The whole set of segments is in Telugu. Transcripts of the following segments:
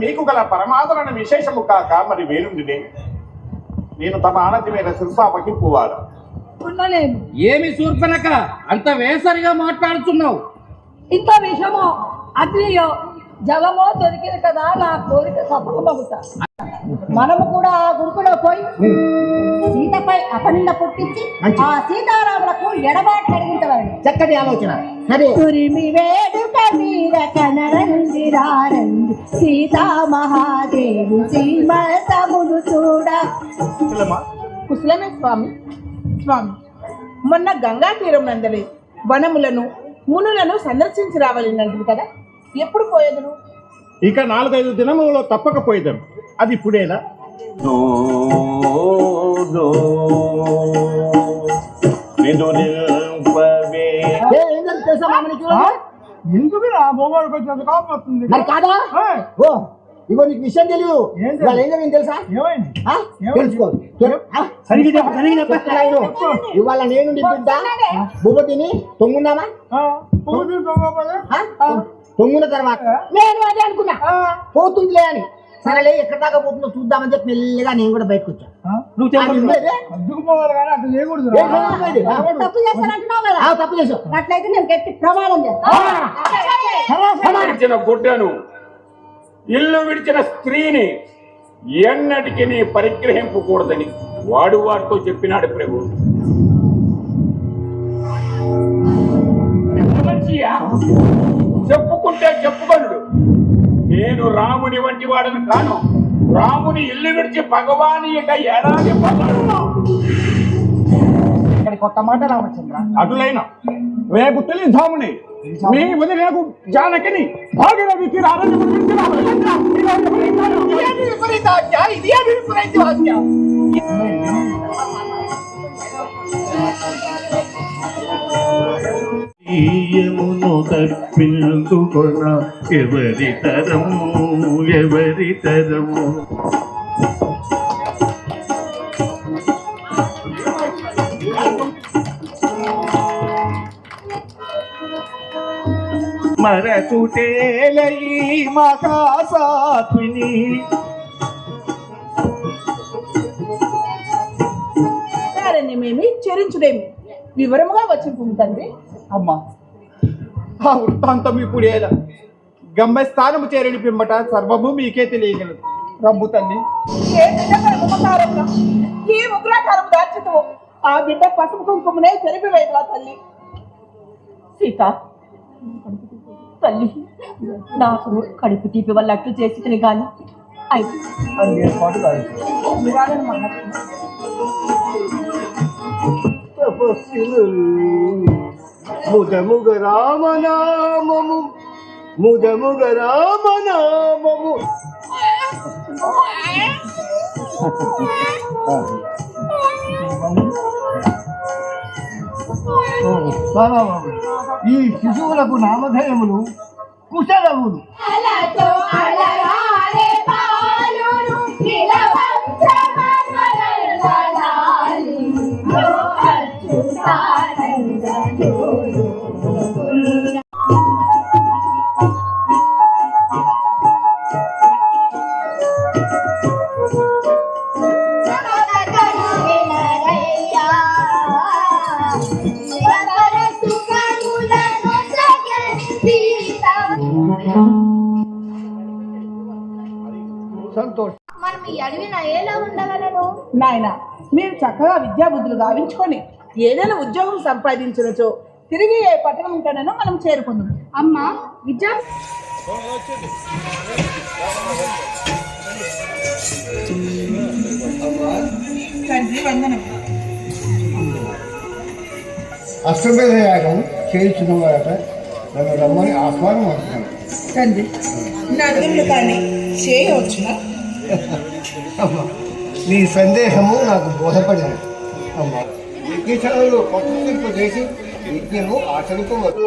మీకు గల పరమాదరణ విశేషము కాక మరి వేరుండినే నేను తమ ఆనతి మీద శిరసాపకి ఉండలేను ఏమి శూర్పనక? అంత వేసరిగా మాట్లాడుతున్నావు ఇంత విషమో అగ్నియో జలమో దొరికిన కదా నా కోరిక సఫలమవుతా మనము కూడా ఆ గురుకులో పోయి సీతపై అఖండ పుట్టించి ఆ సీతారాములకు ఎడబాటు కలిగించవాలి చక్కటి ఆలోచన. సరే. తురిమి వేడుక మీద కనరంది రారంది సీతా మహాదేవి శ్రీమతములు చూడ. కుశలమే? స్వామి. స్వామి మొన్న గంగా తీరం నందలి వనములను మునులను సందర్శించి రావాలినందుకు కదా? ఎప్పుడు పోయేదును? ఇక నాలుగైదు దినములలో తప్పకపోయేదాం అది ఇప్పుడేనా? మరి కాదా? ఓ ఇగో నీకు విషయం తెలియదు? ఇవాళ ఏం జరిగింది తెలుసా? తెలుసుకో. ఇవాళ నేను బిడ్డ బుబ్బటిని తొంగున్నామా? ఆ, పువ్వు తీసుకోకపోతే, ఆ? తొంగున తర్వాత? నేను అదే అనుకున్నా. పోతుందిలే అని. సరేలే ఎక్కడ దాకా పోతుందో చూద్దామని చెప్పి మెల్లిగా నేను కూడా బయటకు వచ్చా. నువ్వు తప్పు చేస్తానంటున్నావు కదా. ఆ, తప్పు చేసావు అట్లయితే నేను గట్టి ప్రమాణం చేస్తాను గుడ్డను ఇల్లు విడిచిన స్త్రీని ఎన్నటికి నీ పరిగ్రహింపకూడదని వాడు వారితో చెప్పినాడు ప్రభు? చెప్పుకుంటే చెప్పుకొనుడు నేను రాముని వంటి వాడను కాను. రాముని ఇల్లు విడిచి భగవాని పడ్డాడు ఇక్కడ కొత్త మాట రామచంద్ర. అటులైన రేపు తెలియధాముని మీ వదిలేకు జానకిని భాగీరథి తీరాలని ఈయమును తప్పించుకొన ఎవరి తరము ఎవరి తరము? మరచుటేలయి మహాసాత్విని. మేమి చరించుడేమి? వివరముగా వచ్చి తండ్రి. అమ్మా. ఆ వృత్తాంతం ఇప్పుడేలా గమ్యస్థానము చేరని పిమ్మట సర్వము మీకే తెలియగలదు. రమ్ము తల్లి. ఈ ఉగ్రాకారం దాల్చుతూ ఆ బిడ్డ పసుపు కుంకుమనే చెరిపివేయదువా తల్లి. సీత తల్లి నాకు కడుపు తీపి వల్ల అట్లు చేసి తిని కానీ అయితే అది ముదముగ రామనామము ముదముగ రామనామము. ఈ శిశువులకు నామధేయములు కుశలములు సంతోషం మనం ఈ అడవిన ఎలా ఉండగలను నాయన మీరు చక్కగా విద్యాబుద్ధులు గావించుకొని ఏదైనా ఉద్యోగం సంపాదించనచో తిరిగి ఏ పట్టణం కనను మనం చేరుకుందాం. అమ్మా విద్యా తండ్రి వందనం. అశ్వమేధ యాగం చేయించిన వారట నన్ను రమ్మని ఆహ్వానం అంటున్నాను తండ్రి నా అడుగులు కానీ చేయవచ్చున? అమ్మా నీ సందేహము నాకు బోధపడింది. అమ్మా యజ్ఞశాలలో పట్టుదింపు చేసి యజ్ఞము ఆచరింపవచ్చు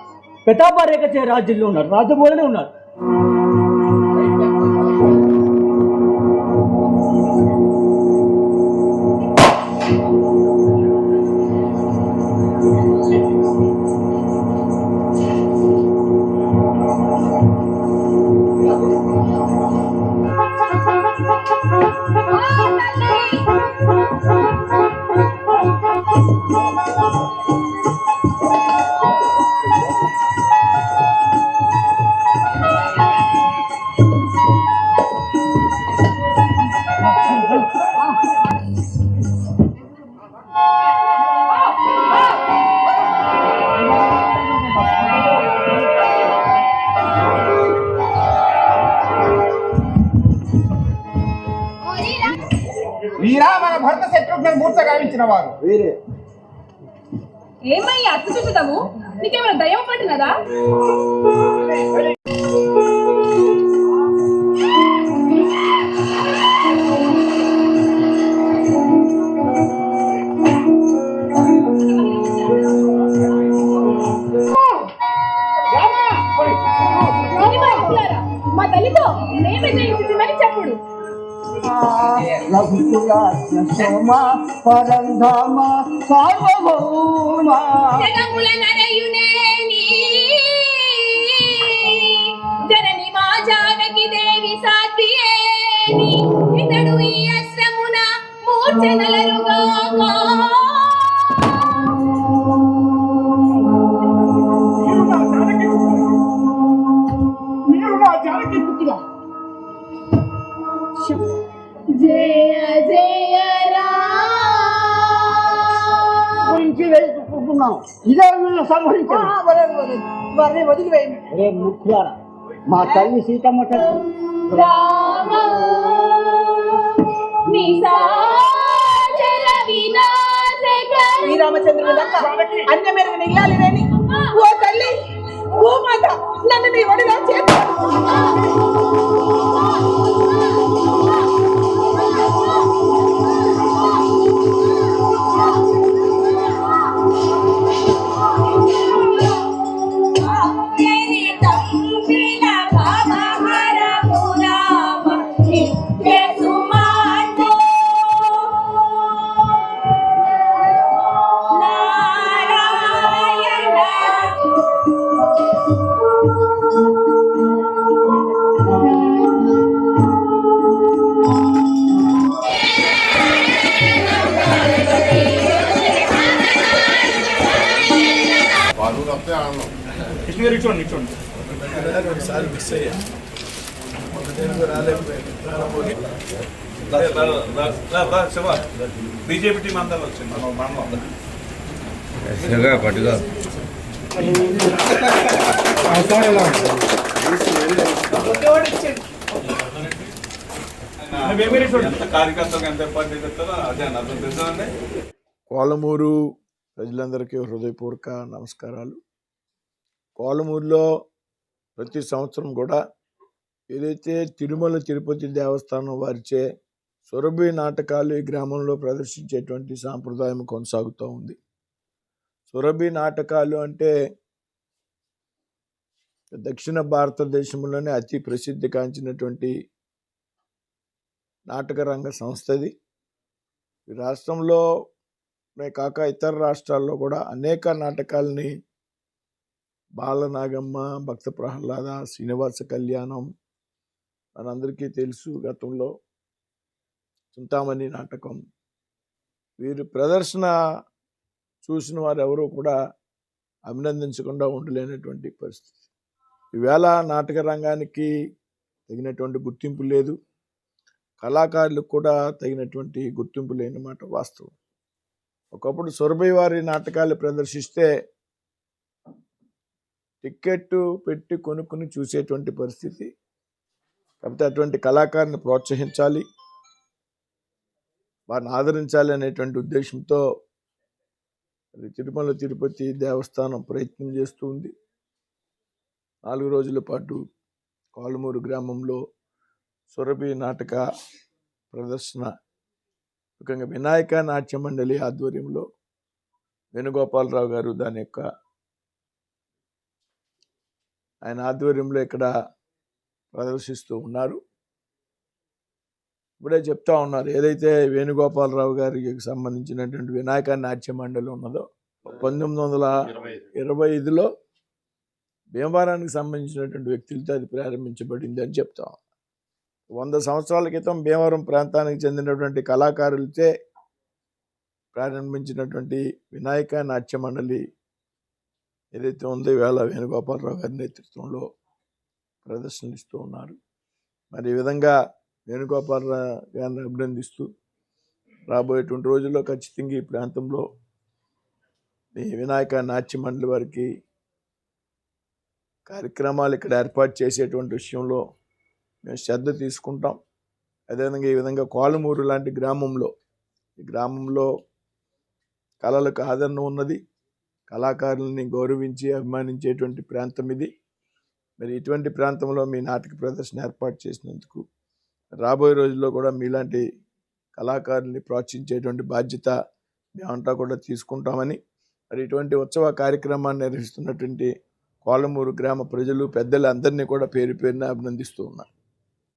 ప్రతాపరేఖ చే రాజ్యంలో ఉన్నారు రాజమూలనే ఉన్నారు వీరా చేసిన వారు. వీరే ఏమయ్యా అత్త చూసుదాము నీకేమైనా దయ్యం పట్టినదా? రఘుకుల సోమ పరంధామ సార్వభౌమ జగముల నరయునే జనని మా జానకి దేవి సాధ్యేని ఇతడు ఈ అశ్రమున మూర్ఛనలరుగాక వేసుకుంటున్నాం ఇదే వారిని వదిలివేయండి. రే ముఖ్యారా మా తల్లి సీతమ్మ దక్క అన్య మెరుగు ఇల్లాలి రేని ఓ తల్లి ఓ మాత నన్ను నీ ఒడిలో చేర్చు బీజేపీ టీం అందరూ వచ్చింది మనం మనం ఎంత కార్యకర్తలకు ఎంత అదే అన్న అర్థం తెలుసండి కోలమూరు ప్రజలందరికీ హృదయపూర్వక నమస్కారాలు. కోలమూరులో ప్రతి సంవత్సరం కూడా ఏదైతే తిరుమల తిరుపతి దేవస్థానం వారిచే సురభి నాటకాలు ఈ గ్రామంలో ప్రదర్శించేటువంటి సాంప్రదాయం కొనసాగుతూ ఉంది. సురభి నాటకాలు అంటే దక్షిణ భారతదేశంలోనే అతి ప్రసిద్ధి కాంచినటువంటి నాటక రంగ సంస్థది. ఈ కాక ఇతర రాష్ట్రాల్లో కూడా అనేక నాటకాల్ని బాలనాగమ్మ భక్త ప్రహ్లాద శ్రీనివాస కళ్యాణం మనందరికీ తెలుసు గతంలో. చింతామణి నాటకం. వీరి ప్రదర్శన చూసిన వారు ఎవరూ కూడా అభినందించకుండా ఉండలేనటువంటి పరిస్థితి. ఈవేళ నాటక రంగానికి తగినటువంటి గుర్తింపు లేదు. కళాకారులకు కూడా తగినటువంటి గుర్తింపు లేనమాట వాస్తవం. ఒకప్పుడు సురభి వారి నాటకాలు ప్రదర్శిస్తే టిక్కెట్టు పెట్టి కొనుక్కుని చూసేటువంటి పరిస్థితి. కాకపోతే అటువంటి కళాకారుని ప్రోత్సహించాలి. వారిని ఆదరించాలి అనేటువంటి ఉద్దేశంతో తిరుమల తిరుపతి దేవస్థానం ప్రయత్నం చేస్తూ ఉంది. నాలుగు రోజుల పాటు కాలుమూరు గ్రామంలో సురభి నాటక ప్రదర్శన ముఖ్యంగా వినాయక నాట్య మండలి ఆధ్వర్యంలో వేణుగోపాలరావు గారు దాని యొక్క ఆయన ఆధ్వర్యంలో ఇక్కడ ప్రదర్శిస్తూ ఉన్నారు. ఇప్పుడే చెప్తా ఉన్నారు ఏదైతే వేణుగోపాలరావు గారికి సంబంధించినటువంటి వినాయక నాట్య మండలి ఉన్నదో పంతొమ్మిది వందల ఇరవై ఐదులో భీమవరానికి సంబంధించినటువంటి వ్యక్తులతో అది ప్రారంభించబడింది అని చెప్తాం వంద సంవత్సరాల క్రితం భీమవరం ప్రాంతానికి చెందినటువంటి కళాకారులచే ప్రారంభించినటువంటి వినాయక నాట్య మండలి ఏదైతే ఉందో వేళ వేణుగోపాలరావు గారి నేతృత్వంలో ప్రదర్శనలు ఇస్తూ ఉన్నారు. మరి ఈ విధంగా వేణుగోపాలరావు గారిని అభినందిస్తూ రాబోయేటువంటి రోజుల్లో ఖచ్చితంగా ఈ ప్రాంతంలో ఈ వినాయక నాట్య మండలి వారికి కార్యక్రమాలు ఇక్కడ ఏర్పాటు చేసేటువంటి విషయంలో మేము శ్రద్ధ తీసుకుంటాం. అదేవిధంగా ఈ విధంగా కోలమూరు లాంటి గ్రామంలో ఈ గ్రామంలో కళలకు ఆదరణ ఉన్నది. కళాకారులని గౌరవించి అభిమానించేటువంటి ప్రాంతం ఇది. మరి ఇటువంటి ప్రాంతంలో మీ నాటక ప్రదర్శన ఏర్పాటు చేసినందుకు రాబోయే రోజుల్లో కూడా మీలాంటి కళాకారుల్ని ప్రోత్సహించేటువంటి బాధ్యత మేమంతా కూడా తీసుకుంటామని మరి ఇటువంటి ఉత్సవ కార్యక్రమాన్ని నిర్వహిస్తున్నటువంటి కోలమూరు గ్రామ ప్రజలు పెద్దలు అందరినీ కూడా పేరు పేరున అభినందిస్తూ ఉన్నారు